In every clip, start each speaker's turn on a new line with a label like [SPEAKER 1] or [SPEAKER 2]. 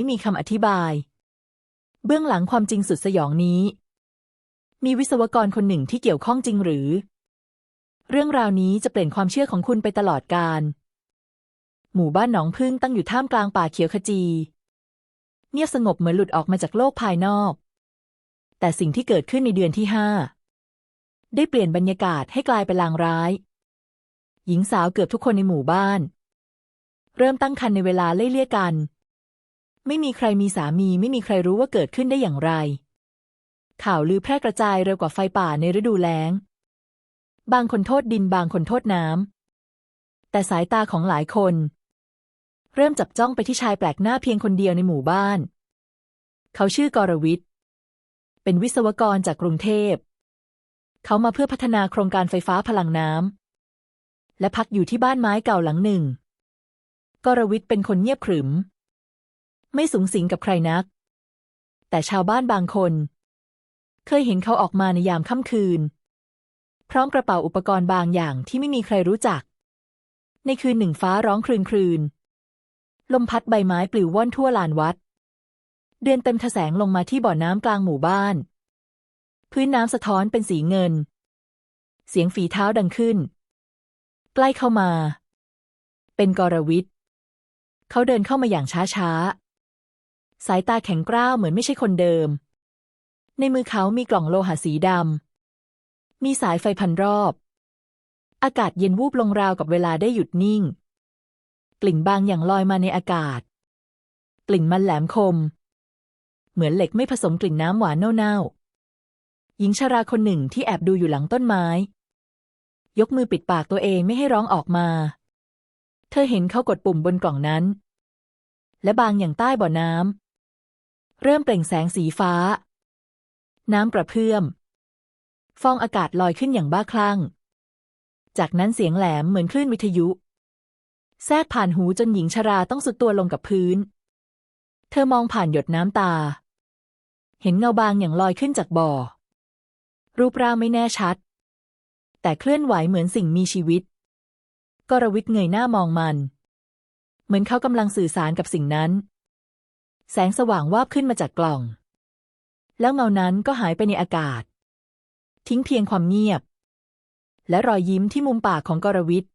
[SPEAKER 1] ไม่มีคำอธิบาย เบื้องหลังความจริงสุดสยองนี้ มีวิศวกรคนหนึ่งที่เกี่ยวข้องจริงหรือ เรื่องราวนี้จะเปลี่ยนความเชื่อของคุณไปตลอดกาลหมู่บ้านหนองพึ่งตั้งอยู่ท่ามกลางป่าเขียวขจี เงียบสงบเหมือนหลุดออกมาจากโลกภายนอก แต่สิ่งที่เกิดขึ้นในเดือนที่ห้าได้เปลี่ยนบรรยากาศให้กลายเป็นลางร้าย หญิงสาวเกือบทุกคนในหมู่บ้าน เริ่มตั้งครรภ์ในเวลาไล่เลี่ยกัน ไม่มีใครมีสามีไม่มีใครรู้ว่าเกิดขึ้นได้อย่างไร ข่าวลือแพร่กระจายเร็วกว่าไฟป่าในฤดูแล้ง บางคนโทษดินบางคนโทษน้ำ แต่สายตาของหลายคน เริ่มจับจ้องไปที่ชายแปลกหน้าเพียงคนเดียวในหมู่บ้าน เขาชื่อกรวิทย์ เป็นวิศวกรจากกรุงเทพ เขามาเพื่อพัฒนาโครงการไฟฟ้าพลังน้ำและพักอยู่ที่บ้านไม้เก่าหลังหนึ่งกรวิทย์เป็นคนเงียบขรึม ไม่สูงสิงกับใครนัก แต่ชาวบ้านบางคน เคยเห็นเขาออกมาในยามค่ำคืน พร้อมกระเป๋าอุปกรณ์บางอย่างที่ไม่มีใครรู้จัก ในคืนหนึ่งฟ้าร้องครืนครืนลมพัดใบไม้ปลิวว่อนทั่วลานวัด เดือนเต็มทะแสงลงมาที่บ่อน้ำกลางหมู่บ้าน พื้นน้ำสะท้อนเป็นสีเงิน เสียงฝีเท้าดังขึ้น ใกล้เข้ามา เป็นกรวิทย์เขาเดินเข้ามาอย่างช้าช้าๆ สายตาแข็งกร้าวเหมือนไม่ใช่คนเดิม ในมือเขามีกล่องโลหะสีดำ มีสายไฟพันรอบ อากาศเย็นวูบลงราวกับเวลาได้หยุดนิ่ง กลิ่นบางอย่างลอยมาในอากาศ กลิ่นมันแหลมคม เหมือนเหล็กไม่ผสมกลิ่นน้ำหวานเน่าๆ หญิงชราคนหนึ่งที่แอบดูอยู่หลังต้นไม้ ยกมือปิดปากตัวเองไม่ให้ร้องออกมา เธอเห็นเขากดปุ่มบนกล่องนั้นและบางอย่างใต้บ่อน้ำ เริ่มเปล่งแสงสีฟ้า น้ำกระเพื่อม ฟองอากาศลอยขึ้นอย่างบ้าคลั่ง จากนั้นเสียงแหลมเหมือนคลื่นวิทยุ แทรกผ่านหูจนหญิงชราต้องสุดตัวลงกับพื้น เธอมองผ่านหยดน้ำตา เห็นเงาบางอย่างลอยขึ้นจากบ่อ รูปร่างไม่แน่ชัด แต่เคลื่อนไหวเหมือนสิ่งมีชีวิต กรวิทย์เงยหน้ามองมัน เหมือนเขากำลังสื่อสารกับสิ่งนั้น แสงสว่างวาบขึ้นมาจากกล่อง แล้วเงานั้นก็หายไปในอากาศ ทิ้งเพียงความเงียบ และรอยยิ้มที่มุมปากของกรวิทย์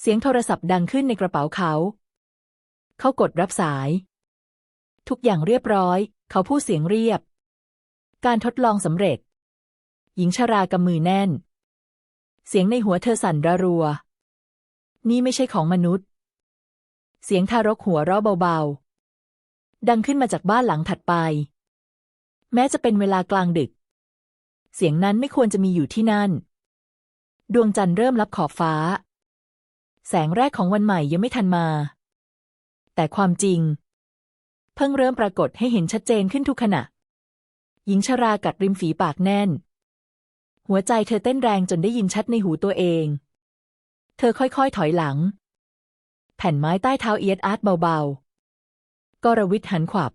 [SPEAKER 1] เสียงโทรศัพท์ดังขึ้นในกระเป๋าเขา เขากดรับสาย ทุกอย่างเรียบร้อย เขาพูดเสียงเรียบ การทดลองสำเร็จ หญิงชรากำมือแน่น เสียงในหัวเธอสั่นระรัว นี่ไม่ใช่ของมนุษย์ เสียงทารกหัวเราะเบาๆ ดังขึ้นมาจากบ้านหลังถัดไป แม้จะเป็นเวลากลางดึก เสียงนั้นไม่ควรจะมีอยู่ที่นั่น ดวงจันทร์เริ่มลับขอบฟ้า แสงแรกของวันใหม่ยังไม่ทันมา แต่ความจริง เพิ่งเริ่มปรากฏให้เห็นชัดเจนขึ้นทุกขณะ หญิงชรากัดริมฝีปากแน่น หัวใจเธอเต้นแรงจนได้ยินชัดในหูตัวเอง เธอค่อยๆถอยหลัง แผ่นไม้ใต้เท้าเอียดอาร์ตเบาๆ กรวิทย์หันขวับ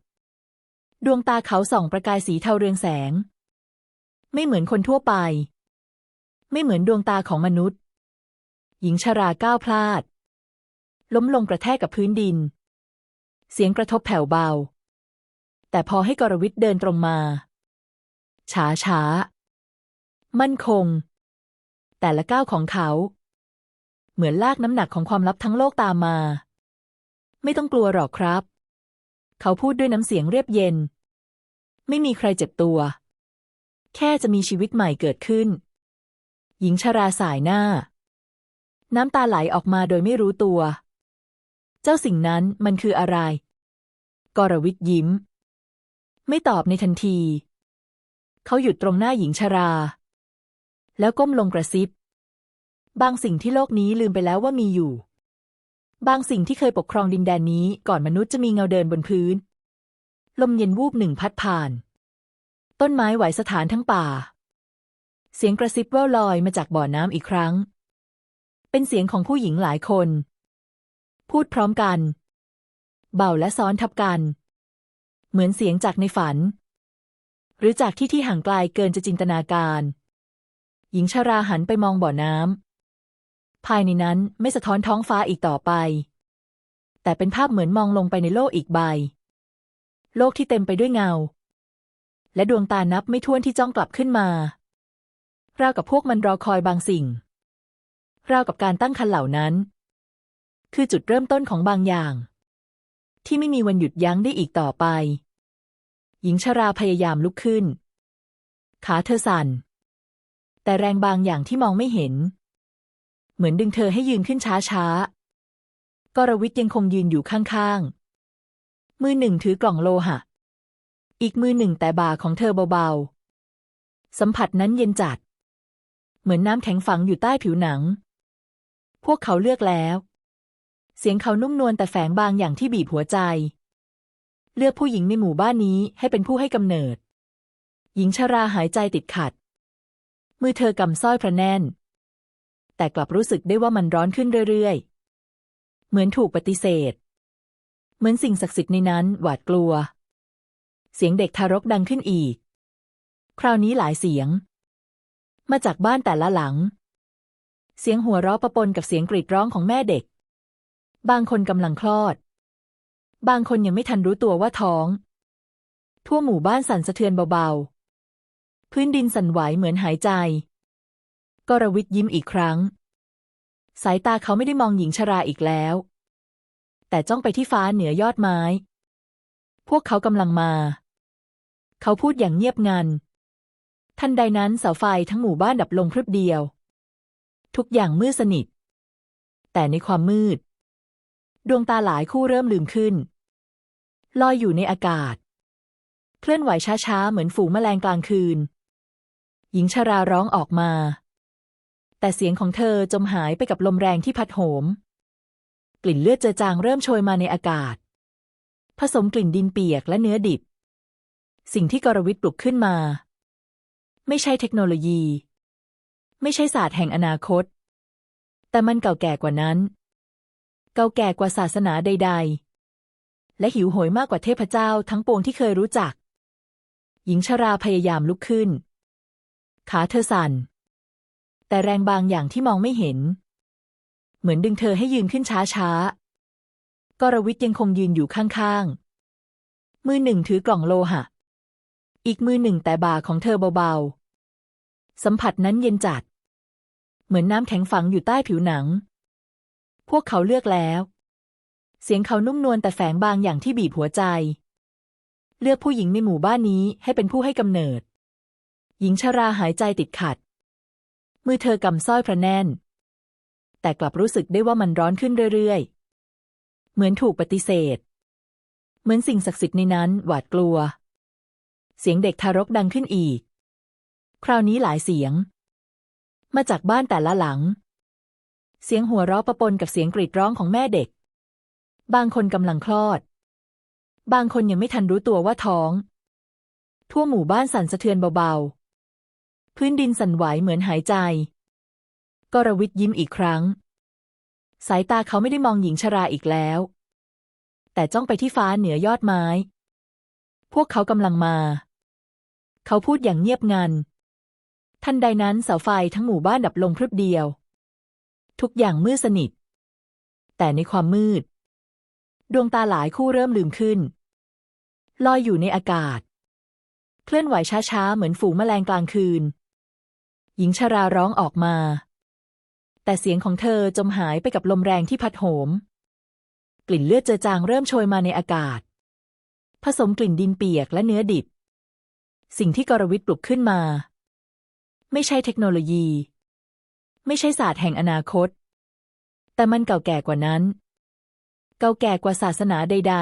[SPEAKER 1] ดวงตาเขาส่องประกายสีเทาเรืองแสง ไม่เหมือนคนทั่วไป ไม่เหมือนดวงตาของมนุษย์ หญิงชราก้าวพลาด ล้มลงกระแทกกับพื้นดิน เสียงกระทบแผ่วเบา แต่พอให้กรวิทย์เดินตรงมา ช้าช้า มั่นคง แต่ละก้าวของเขา เหมือนลากน้ำหนักของความลับทั้งโลกตามมา ไม่ต้องกลัวหรอกครับ เขาพูดด้วยน้ำเสียงเรียบเย็น ไม่มีใครเจ็บตัว แค่จะมีชีวิตใหม่เกิดขึ้น หญิงชราสายหน้า น้ำตาไหลออกมาโดยไม่รู้ตัว เจ้าสิ่งนั้นมันคืออะไร กรวิทยิ้ม ไม่ตอบในทันที เขาหยุดตรงหน้าหญิงชรา แล้วก้มลงกระซิบ บางสิ่งที่โลกนี้ลืมไปแล้วว่ามีอยู่ บางสิ่งที่เคยปกครองดินแดนนี้ก่อนมนุษย์จะมีเงาเดินบนพื้น ลมเย็นวูบหนึ่งพัดผ่าน ต้นไม้ไหวสถานทั้งป่า เสียงกระซิบแว่วลอยมาจากบ่อน้ำอีกครั้ง เป็นเสียงของผู้หญิงหลายคน พูดพร้อมกัน เบาและซ้อนทับกัน เหมือนเสียงจากในฝัน หรือจากที่ที่ห่างไกลเกินจะจินตนาการ หญิงชาราหันไปมองบ่อน้ำ ภายในนั้นไม่สะท้อนท้องฟ้าอีกต่อไป แต่เป็นภาพเหมือนมองลงไปในโลกอีกใบ โลกที่เต็มไปด้วยเงา และดวงตานับไม่ถ้วนที่จ้องกลับขึ้นมาราวกับพวกมันรอคอยบางสิ่ง ราวกับการตั้งคันเหล่านั้น คือจุดเริ่มต้นของบางอย่าง ที่ไม่มีวันหยุดยั้งได้อีกต่อไป หญิงชราพยายามลุกขึ้น ขาเธอสั่น แต่แรงบางอย่างที่มองไม่เห็น เหมือนดึงเธอให้ยืนขึ้นช้าๆกรวิทย์ยังคงยืนอยู่ข้างๆ มือหนึ่งถือกล่องโลหะ อีกมือหนึ่งแต่บ่าของเธอเบาๆ สัมผัสนั้นเย็นจัด เหมือนน้ำแข็งฝังอยู่ใต้ผิวหนัง พวกเขาเลือกแล้ว เสียงเขานุ่มนวลแต่แฝงบางอย่างที่บีบหัวใจ เลือกผู้หญิงในหมู่บ้านนี้ให้เป็นผู้ให้กำเนิด หญิงชราหายใจติดขัด มือเธอกำสร้อยพระแน่น แต่กลับรู้สึกได้ว่ามันร้อนขึ้นเรื่อยๆ เหมือนถูกปฏิเสธ เหมือนสิ่งศักดิ์สิทธิ์ในนั้นหวาดกลัว เสียงเด็กทารกดังขึ้นอีก คราวนี้หลายเสียง มาจากบ้านแต่ละหลัง เสียงหัวเราะประปนกับเสียงกรีดร้องของแม่เด็ก บางคนกำลังคลอด บางคนยังไม่ทันรู้ตัวว่าท้อง ทั่วหมู่บ้านสั่นสะเทือนเบาๆ พื้นดินสั่นไหวเหมือนหายใจ กรวิทยิ้มอีกครั้ง สายตาเขาไม่ได้มองหญิงชราอีกแล้ว แต่จ้องไปที่ฟ้าเหนือยอดไม้ พวกเขากำลังมา เขาพูดอย่างเงียบงัน ทันใดนั้นเสาไฟทั้งหมู่บ้านดับลงพรึบเดียว ทุกอย่างมืดสนิท แต่ในความมืด ดวงตาหลายคู่เริ่มลืมขึ้น ลอยอยู่ในอากาศ เคลื่อนไหวช้าๆ เหมือนฝูงแมลงกลางคืน หญิงชราร้องออกมา แต่เสียงของเธอจมหายไปกับลมแรงที่พัดโหม กลิ่นเลือดเจอจางเริ่มโชยมาในอากาศ ผสมกลิ่นดินเปียกและเนื้อดิบ สิ่งที่กรวิทย์ปลุกขึ้นมา ไม่ใช่เทคโนโลยี ไม่ใช่ศาสตร์แห่งอนาคต แต่มันเก่าแก่กว่านั้น เก่าแก่กว่าศาสนาใด ๆ และหิวโหยมากกว่าเทพเจ้าทั้งปวงที่เคยรู้จัก หญิงชราพยายามลุกขึ้น ขาเธอสั่น แต่แรงบางอย่างที่มองไม่เห็น เหมือนดึงเธอให้ยืนขึ้นช้าๆ กรวิทย์ยังคงยืนอยู่ข้างๆ มือหนึ่งถือกล่องโลหะ อีกมือหนึ่งแต่บ่าของเธอเบาๆ สัมผัสนั้นเย็นจัด เหมือนน้ำแข็งฝังอยู่ใต้ผิวหนัง พวกเขาเลือกแล้ว เสียงเขานุ่มนวลแต่แฝงบางอย่างที่บีบหัวใจ เลือกผู้หญิงในหมู่บ้านนี้ให้เป็นผู้ให้กำเนิด หญิงชราหายใจติดขัด มือเธอกำสร้อยพระแน่น แต่กลับรู้สึกได้ว่ามันร้อนขึ้นเรื่อยๆ เหมือนถูกปฏิเสธ เหมือนสิ่งศักดิ์สิทธิ์ในนั้นหวาดกลัว เสียงเด็กทารกดังขึ้นอีก คราวนี้หลายเสียง มาจากบ้านแต่ละหลัง เสียงหัวเราะประปนกับเสียงกรีดร้องของแม่เด็ก บางคนกำลังคลอด บางคนยังไม่ทันรู้ตัวว่าท้อง ทั่วหมู่บ้านสั่นสะเทือนเบาๆ พื้นดินสั่นไหวเหมือนหายใจ กรวิทยิ้มอีกครั้ง สายตาเขาไม่ได้มองหญิงชราอีกแล้ว แต่จ้องไปที่ฟ้าเหนือยอดไม้ พวกเขากำลังมา เขาพูดอย่างเงียบงัน ทันใดนั้นเสาไฟทั้งหมู่บ้านดับลงพรึบเดียว ทุกอย่างมืดสนิท แต่ในความมืด ดวงตาหลายคู่เริ่มลืมขึ้น ลอยอยู่ในอากาศ เคลื่อนไหวช้าๆ เหมือนฝูงแมลงกลางคืน หญิงชาราร้องออกมา แต่เสียงของเธอจมหายไปกับลมแรงที่พัดโหม กลิ่นเลือดเจอจางเริ่มโชยมาในอากาศ ผสมกลิ่นดินเปียกและเนื้อดิบ สิ่งที่กรวิทย์ปลุกขึ้นมา ไม่ใช่เทคโนโลยี ไม่ใช่ศาสตร์แห่งอนาคต แต่มันเก่าแก่กว่านั้น เก่าแก่กว่าศาสนาใด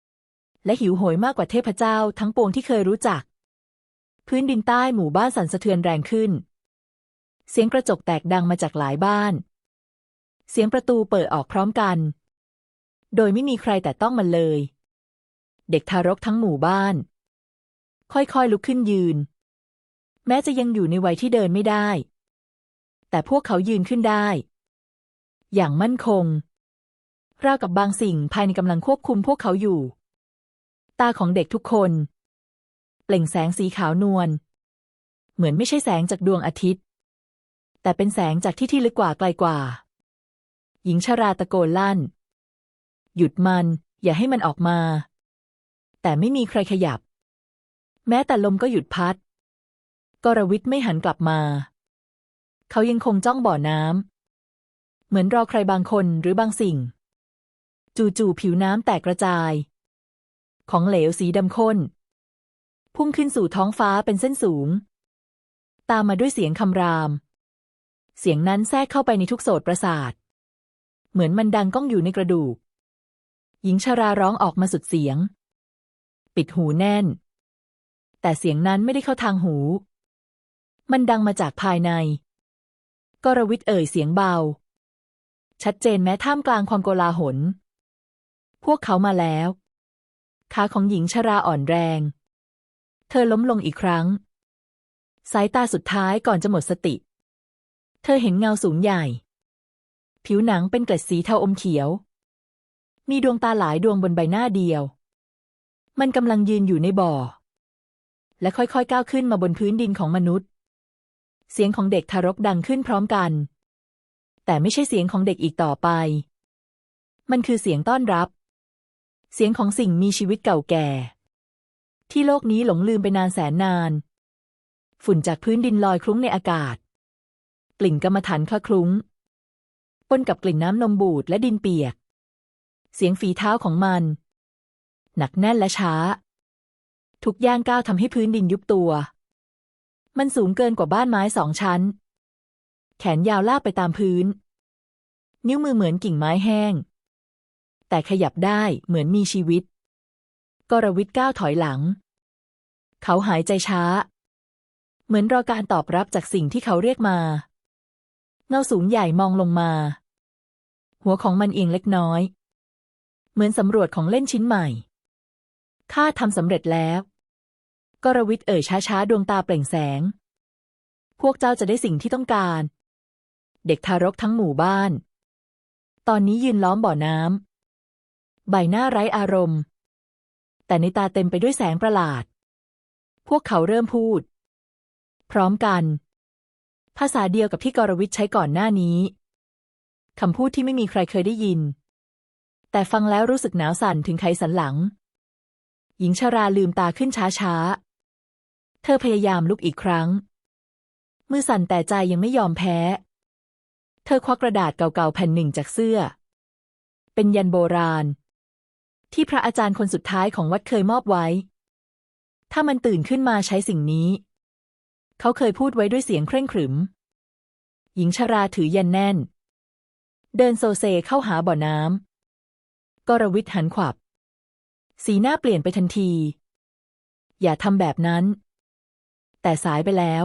[SPEAKER 1] ๆและหิวโหยมากกว่าเทพเจ้าทั้งปวงที่เคยรู้จัก พื้นดินใต้หมู่บ้านสั่นสะเทือนแรงขึ้น เสียงกระจกแตกดังมาจากหลายบ้าน เสียงประตูเปิดออกพร้อมกัน โดยไม่มีใครแต่ต้องมันเลย เด็กทารกทั้งหมู่บ้าน ค่อยๆลุกขึ้นยืน แม้จะยังอยู่ในวัยที่เดินไม่ได้ แต่พวกเขายืนขึ้นได้ อย่างมั่นคง ราวกับบางสิ่งภายในกำลังควบคุมพวกเขาอยู่ ตาของเด็กทุกคน เปล่งแสงสีขาวนวลเหมือนไม่ใช่แสงจากดวงอาทิตย์ แต่เป็นแสงจากที่ที่ลึกกว่าไกลกว่า หญิงชราตะโกนลั่น หยุดมัน อย่าให้มันออกมา แต่ไม่มีใครขยับ แม้แต่ลมก็หยุดพัด กรวิทไม่หันกลับมา เขายังคงจ้องบ่อน้ำ เหมือนรอใครบางคนหรือบางสิ่ง จู่ๆผิวน้ำแตกกระจาย ของเหลวสีดำข้น พุ่งขึ้นสู่ท้องฟ้าเป็นเส้นสูง ตามมาด้วยเสียงคำราม เสียงนั้นแทรกเข้าไปในทุกโสตประสาท เหมือนมันดังก้องอยู่ในกระดูก หญิงชาราร้องออกมาสุดเสียง ปิดหูแน่น แต่เสียงนั้นไม่ได้เข้าทางหู มันดังมาจากภายใน กรวิทย์เอ่ยเสียงเบา ชัดเจนแม้ท่ามกลางความโกลาหล พวกเขามาแล้ว ขาของหญิงชราอ่อนแรง เธอล้มลงอีกครั้ง สายตาสุดท้ายก่อนจะหมดสติ เธอเห็นเงาสูงใหญ่ ผิวหนังเป็นเกล็ดสีเทาอมเขียว มีดวงตาหลายดวงบนใบหน้าเดียว มันกำลังยืนอยู่ในบ่อ และค่อยๆก้าวขึ้นมาบนพื้นดินของมนุษย์ เสียงของเด็กทารกดังขึ้นพร้อมกัน แต่ไม่ใช่เสียงของเด็กอีกต่อไป มันคือเสียงต้อนรับ เสียงของสิ่งมีชีวิตเก่าแก่ ที่โลกนี้หลงลืมไปนานแสนนาน ฝุ่นจากพื้นดินลอยคลุ้งในอากาศ กลิ่นกรรมฐานคละคลุ้งปนกับกลิ่นน้ำนมบูดและดินเปียก เสียงฝีเท้าของมัน หนักแน่นและช้า ทุกย่างก้าวทำให้พื้นดินยุบตัว มันสูงเกินกว่าบ้านไม้สองชั้น แขนยาวลากไปตามพื้น นิ้วมือเหมือนกิ่งไม้แห้ง แต่ขยับได้เหมือนมีชีวิต กรวิทย์ก้าวถอยหลัง เขาหายใจช้า เหมือนรอการตอบรับจากสิ่งที่เขาเรียกมา เงาสูงใหญ่มองลงมา หัวของมันเอียงเล็กน้อย เหมือนสำรวจของเล่นชิ้นใหม่ ข้าทำสำเร็จแล้ว กรวิทเอ่ยช้าๆ ดวงตาเปล่งแสง พวกเจ้าจะได้สิ่งที่ต้องการ เด็กทารกทั้งหมู่บ้าน ตอนนี้ยืนล้อมบ่อน้ำ ใบหน้าไร้อารมณ์ แต่ในตาเต็มไปด้วยแสงประหลาด พวกเขาเริ่มพูด พร้อมกัน ภาษาเดียวกับที่กรวิทย์ใช้ก่อนหน้านี้ คำพูดที่ไม่มีใครเคยได้ยิน แต่ฟังแล้วรู้สึกหนาวสั่นถึงไขสันหลัง หญิงชราลืมตาขึ้นช้าๆ เธอพยายามลุกอีกครั้ง มือสั่นแต่ใจยังไม่ยอมแพ้ เธอควักกระดาษเก่าๆแผ่นหนึ่งจากเสื้อ เป็นยันโบราณ ที่พระอาจารย์คนสุดท้ายของวัดเคยมอบไว้ ถ้ามันตื่นขึ้นมาใช้สิ่งนี้ เขาเคยพูดไว้ด้วยเสียงเคร่งขรึม หญิงชราถือยันแน่น เดินโซเซเข้าหาบ่อน้ำกรวิทย์หันขวับ สีหน้าเปลี่ยนไปทันที อย่าทำแบบนั้น แต่สายไปแล้ว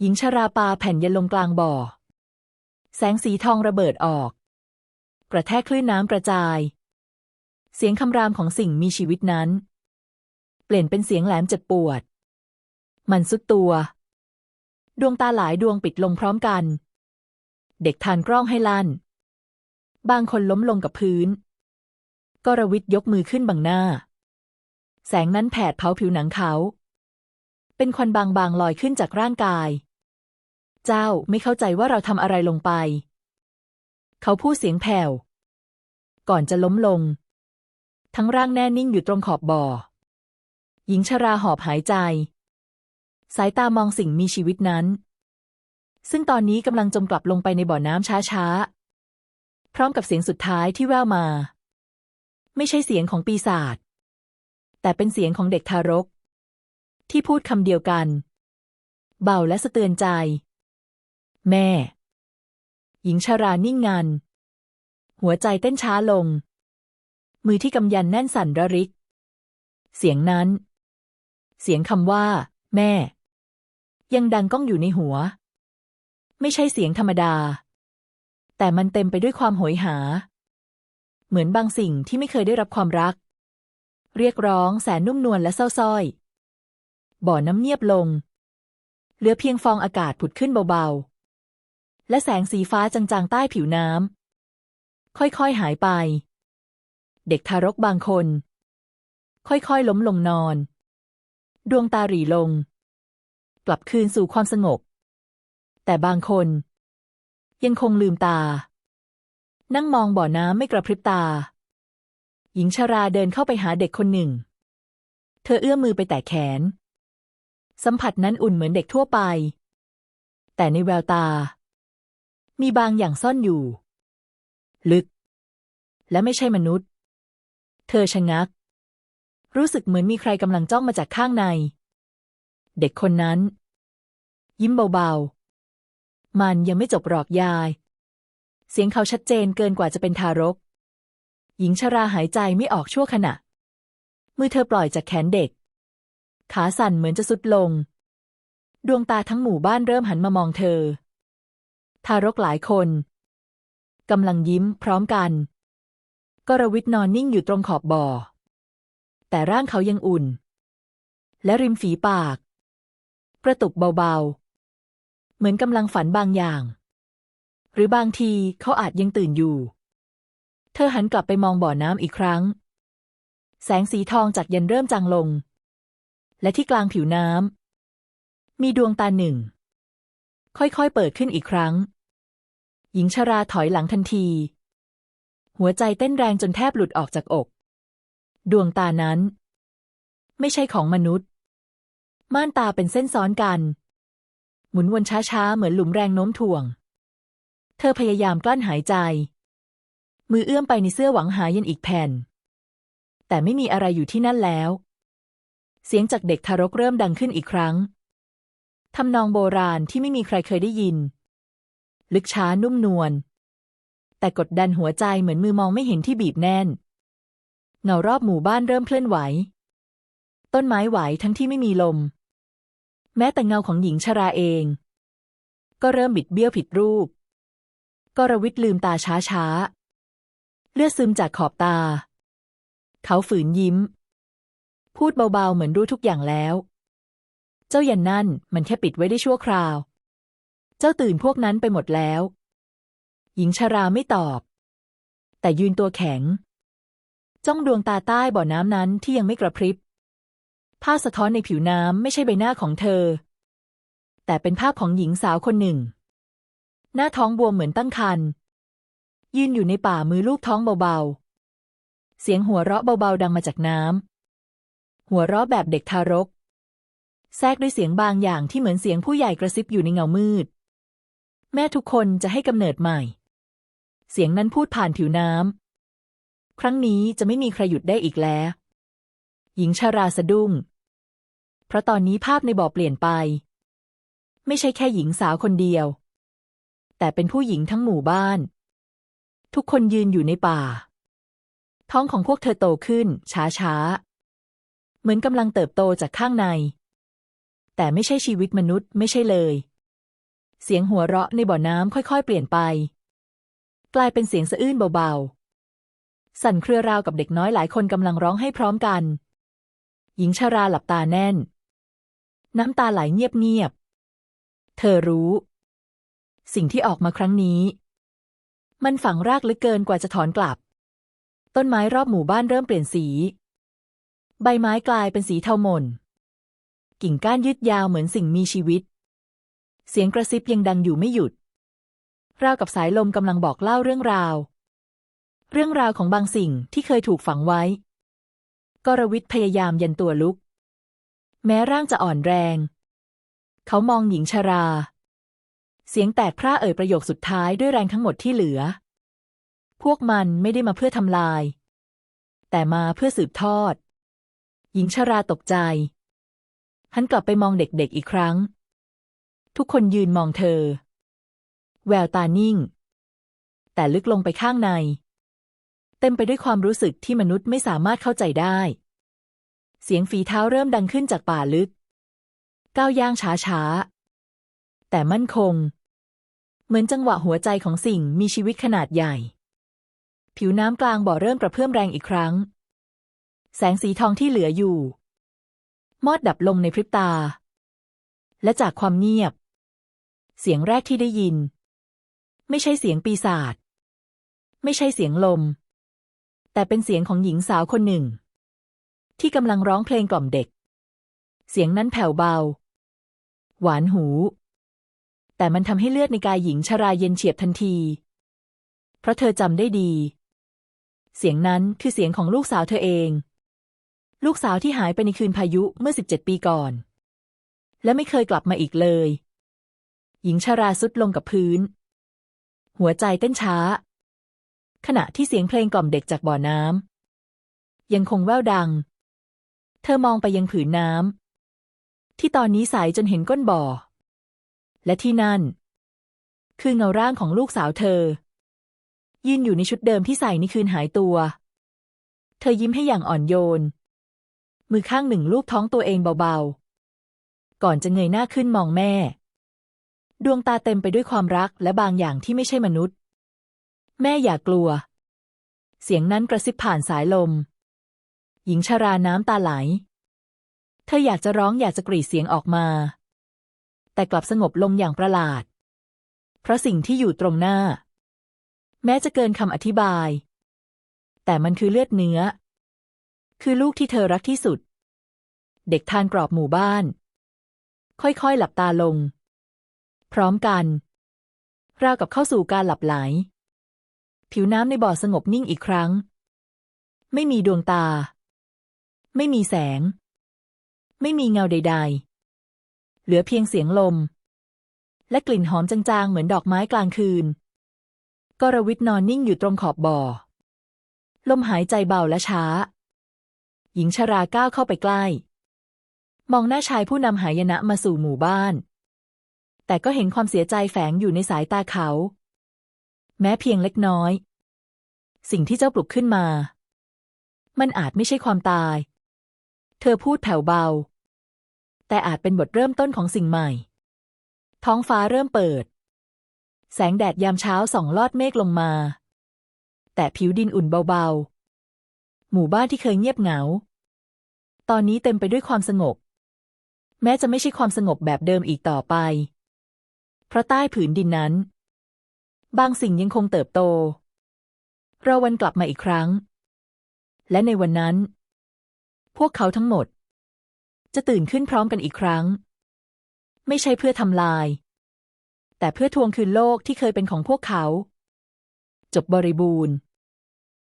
[SPEAKER 1] หญิงชราปาแผ่นเยันลงกลางบ่อ แสงสีทองระเบิดออก กระแทกคลื่นน้ำกระจาย เสียงคำรามของสิ่งมีชีวิตนั้น เปลี่ยนเป็นเสียงแหลมเจ็บปวด มันสุดตัว ดวงตาหลายดวงปิดลงพร้อมกัน เด็กทานกล้องให้ลั่น บางคนล้มลงกับพื้น กรวิทย์ยกมือขึ้นบังหน้า แสงนั้นแผดเผาผิวหนังเขา เป็นควันบางๆลอยขึ้นจากร่างกาย เจ้าไม่เข้าใจว่าเราทำอะไรลงไป เขาพูดเสียงแผ่ว ก่อนจะล้มลง ทั้งร่างแน่นิ่งอยู่ตรงขอบบ่อหญิงชราหอบหายใจ สายตามองสิ่งมีชีวิตนั้น ซึ่งตอนนี้กำลังจมกลับลงไปในบ่อน้ำช้าๆ พร้อมกับเสียงสุดท้ายที่แว่วมา ไม่ใช่เสียงของปีศาจแต่เป็นเสียงของเด็กทารก ที่พูดคำเดียวกัน เบาและสะเตือนใจ แม่ หญิงชารานิ่งงัน หัวใจเต้นช้าลง มือที่กำยันแน่นสั่นระริก เสียงนั้น เสียงคำว่า แม่ ยังดังก้องอยู่ในหัว ไม่ใช่เสียงธรรมดา แต่มันเต็มไปด้วยความโหยหา เหมือนบางสิ่งที่ไม่เคยได้รับความรัก เรียกร้องแสนนุ่มนวลและเศร้าส้อย บ่อน้ำเงียบลง เหลือเพียงฟองอากาศผุดขึ้นเบาๆ และแสงสีฟ้าจางๆ ใต้ผิวน้ำค่อยๆหายไป เด็กทารกบางคน ค่อยๆล้มลงนอน ดวงตาหรี่ลง กลับคืนสู่ความสงบ แต่บางคน ยังคงลืมตา นั่งมองบ่อน้ำไม่กระพริบตา หญิงชราเดินเข้าไปหาเด็กคนหนึ่ง เธอเอื้อมมือไปแตะแขน สัมผัสนั้นอุ่นเหมือนเด็กทั่วไป แต่ในแววตา มีบางอย่างซ่อนอยู่ ลึก และไม่ใช่มนุษย์ เธอชะงักรู้สึกเหมือนมีใครกำลังจ้องมาจากข้างใน เด็กคนนั้น ยิ้มเบาๆ มันยังไม่จบหรอกยาย เสียงเขาชัดเจนเกินกว่าจะเป็นทารก หญิงชราหายใจไม่ออกชั่วขณะ มือเธอปล่อยจากแขนเด็ก ขาสั่นเหมือนจะสุดลง ดวงตาทั้งหมู่บ้านเริ่มหันมามองเธอ ทารกหลายคนกำลังยิ้มพร้อมกัน กรวิทนอนนิ่งอยู่ตรงขอบบ่อ แต่ร่างเขายังอุ่น และริมฝีปาก กระตุกเบาๆ เหมือนกำลังฝันบางอย่าง หรือบางทีเขาอาจยังตื่นอยู่ เธอหันกลับไปมองบ่อน้ำอีกครั้ง แสงสีทองจากยันเริ่มจางลง และที่กลางผิวน้ำมีดวงตาหนึ่ง ค่อยๆเปิดขึ้นอีกครั้ง หญิงชราถอยหลังทันที หัวใจเต้นแรงจนแทบหลุดออกจากอก ดวงตานั้น ไม่ใช่ของมนุษย์ ม่านตาเป็นเส้นซ้อนกัน หมุนวนช้าๆ เหมือนหลุมแรงโน้มถ่วง เธอพยายามกลั้นหายใจ มือเอื้อมไปในเสื้อหวังหายันอีกแผ่น แต่ไม่มีอะไรอยู่ที่นั่นแล้ว เสียงจากเด็กทารกเริ่มดังขึ้นอีกครั้งทำนองโบราณที่ไม่มีใครเคยได้ยิน ลึกช้านุ่มนวลแต่กดดันหัวใจเหมือนมือมองไม่เห็นที่บีบแน่น เงารอบหมู่บ้านเริ่มเคลื่อนไหว ต้นไม้ไหวทั้งที่ไม่มีลม แม้แต่เงาของหญิงชราเอง ก็เริ่มบิดเบี้ยวผิดรูปกรวิทลืมตาช้าช้า เลือดซึมจากขอบตา เขาฝืนยิ้ม พูดเบาๆเหมือนรู้ทุกอย่างแล้ว เจ้ายันนั่นมันแค่ปิดไว้ได้ชั่วคราว เจ้าตื่นพวกนั้นไปหมดแล้ว หญิงชราไม่ตอบ แต่ยืนตัวแข็ง จ้องดวงตาใต้บ่อน้ำนั้นที่ยังไม่กระพริบ ภาพสะท้อนในผิวน้ำไม่ใช่ใบหน้าของเธอ แต่เป็นภาพของหญิงสาวคนหนึ่ง หน้าท้องบวมเหมือนตั้งครรภ์ยืนอยู่ในป่ามือลูกท้องเบาๆ เสียงหัวเราะเบาๆ ดังมาจากน้ำหัวเราะแบบเด็กทารก แทรกด้วยเสียงบางอย่างที่เหมือนเสียงผู้ใหญ่กระซิบอยู่ในเงามืด แม่ทุกคนจะให้กำเนิดใหม่ เสียงนั้นพูดผ่านผิวน้ำครั้งนี้จะไม่มีใครหยุดได้อีกแล้ว หญิงชาราสะดุ้ง เพราะตอนนี้ภาพในบ่อเปลี่ยนไป ไม่ใช่แค่หญิงสาวคนเดียว แต่เป็นผู้หญิงทั้งหมู่บ้าน ทุกคนยืนอยู่ในป่า ท้องของพวกเธอโตขึ้น ช้าๆเหมือนกำลังเติบโตจากข้างใน แต่ไม่ใช่ชีวิตมนุษย์ไม่ใช่เลย เสียงหัวเราะในบ่อน้ำค่อยๆ เปลี่ยนไป กลายเป็นเสียงสะอื้นเบาๆ สั่นเครือราวกับเด็กน้อยหลายคนกำลังร้องให้พร้อมกัน หญิงชาราหลับตาแน่น น้ำตาไหลเงียบๆ เธอรู้ สิ่งที่ออกมาครั้งนี้ มันฝังรากลึกเกินกว่าจะถอนกลับ ต้นไม้รอบหมู่บ้านเริ่มเปลี่ยนสี ใบไม้กลายเป็นสีเทาหม่น กิ่งก้านยืดยาวเหมือนสิ่งมีชีวิต เสียงกระซิบยังดังอยู่ไม่หยุด ราวกับสายลมกำลังบอกเล่าเรื่องราว เรื่องราวของบางสิ่งที่เคยถูกฝังไว้ กรวิทย์พยายามยันตัวลุก แม้ร่างจะอ่อนแรง เขามองหญิงชารา เสียงแตกพร่าเอ่ยประโยคสุดท้ายด้วยแรงทั้งหมดที่เหลือ พวกมันไม่ได้มาเพื่อทำลาย แต่มาเพื่อสืบทอด หญิงชาราตกใจ หันกลับไปมองเด็กๆอีกครั้ง ทุกคนยืนมองเธอ แววตานิ่ง แต่ลึกลงไปข้างใน เต็มไปด้วยความรู้สึกที่มนุษย์ไม่สามารถเข้าใจได้ เสียงฝีเท้าเริ่มดังขึ้นจากป่าลึก ก้าวย่างช้าๆ แต่มั่นคง เหมือนจังหวะหัวใจของสิ่งมีชีวิตขนาดใหญ่ ผิวน้ำกลางบ่อเริ่มกระเพื่อมแรงอีกครั้ง แสงสีทองที่เหลืออยู่ มอดดับลงในพริบตา และจากความเงียบ เสียงแรกที่ได้ยิน ไม่ใช่เสียงปีศาจไม่ใช่เสียงลม แต่เป็นเสียงของหญิงสาวคนหนึ่ง ที่กำลังร้องเพลงกล่อมเด็ก เสียงนั้นแผ่วเบา หวานหู แต่มันทำให้เลือดในกายหญิงชราเย็นเฉียบทันที เพราะเธอจำได้ดี เสียงนั้นคือเสียงของลูกสาวเธอเอง ลูกสาวที่หายไปในคืนพายุเมื่อ 17 ปีก่อน และไม่เคยกลับมาอีกเลย หญิงชราสุดลงกับพื้น หัวใจเต้นช้า ขณะที่เสียงเพลงกล่อมเด็กจากบ่อน้ำยังคงแว่วดัง เธอมองไปยังผืนน้ำที่ตอนนี้ใสจนเห็นก้นบ่อ และที่นั่น คือเงาร่างของลูกสาวเธอ ยืนอยู่ในชุดเดิมที่ใส่ในคืนหายตัว เธอยิ้มให้อย่างอ่อนโยน มือข้างหนึ่งลูบท้องตัวเองเบาๆ ก่อนจะเงยหน้าขึ้นมองแม่ ดวงตาเต็มไปด้วยความรักและบางอย่างที่ไม่ใช่มนุษย์ แม่อย่ากลัว เสียงนั้นกระซิบผ่านสายลม หญิงชาราน้ำตาไหล เธออยากจะร้องอยากจะกรีดเสียงออกมา แต่กลับสงบลงอย่างประหลาด เพราะสิ่งที่อยู่ตรงหน้า แม้จะเกินคำอธิบาย แต่มันคือเลือดเนื้อ คือลูกที่เธอรักที่สุด เด็กทานกรอบหมู่บ้าน ค่อยๆหลับตาลง พร้อมกันราวกับเข้าสู่การหลับไหล ผิวน้ำในบ่อสงบนิ่งอีกครั้ง ไม่มีดวงตา ไม่มีแสง ไม่มีเงาใด ๆ เหลือเพียงเสียงลม และกลิ่นหอมจางๆ เหมือนดอกไม้กลางคืน กรวิทนอนนิ่งอยู่ตรงขอบบ่อ ลมหายใจเบาและช้า หญิงชราก้าวเข้าไปใกล้ มองหน้าชายผู้นำหายนะมาสู่หมู่บ้าน แต่ก็เห็นความเสียใจแฝงอยู่ในสายตาเขา แม้เพียงเล็กน้อย สิ่งที่เจ้าปลุกขึ้นมา มันอาจไม่ใช่ความตาย เธอพูดแผ่วเบา แต่อาจเป็นบทเริ่มต้นของสิ่งใหม่ ท้องฟ้าเริ่มเปิด แสงแดดยามเช้าส่องลอดเมฆลงมา แต่ผิวดินอุ่นเบาๆ หมู่บ้านที่เคยเงียบเหงา ตอนนี้เต็มไปด้วยความสงบ แม้จะไม่ใช่ความสงบแบบเดิมอีกต่อไป เพราะใต้ผืนดินนั้น บางสิ่งยังคงเติบโต เราวันกลับมาอีกครั้ง และในวันนั้น พวกเขาทั้งหมด จะตื่นขึ้นพร้อมกันอีกครั้ง ไม่ใช่เพื่อทำลาย แต่เพื่อทวงคืนโลกที่เคยเป็นของพวกเขา จบบริบูรณ์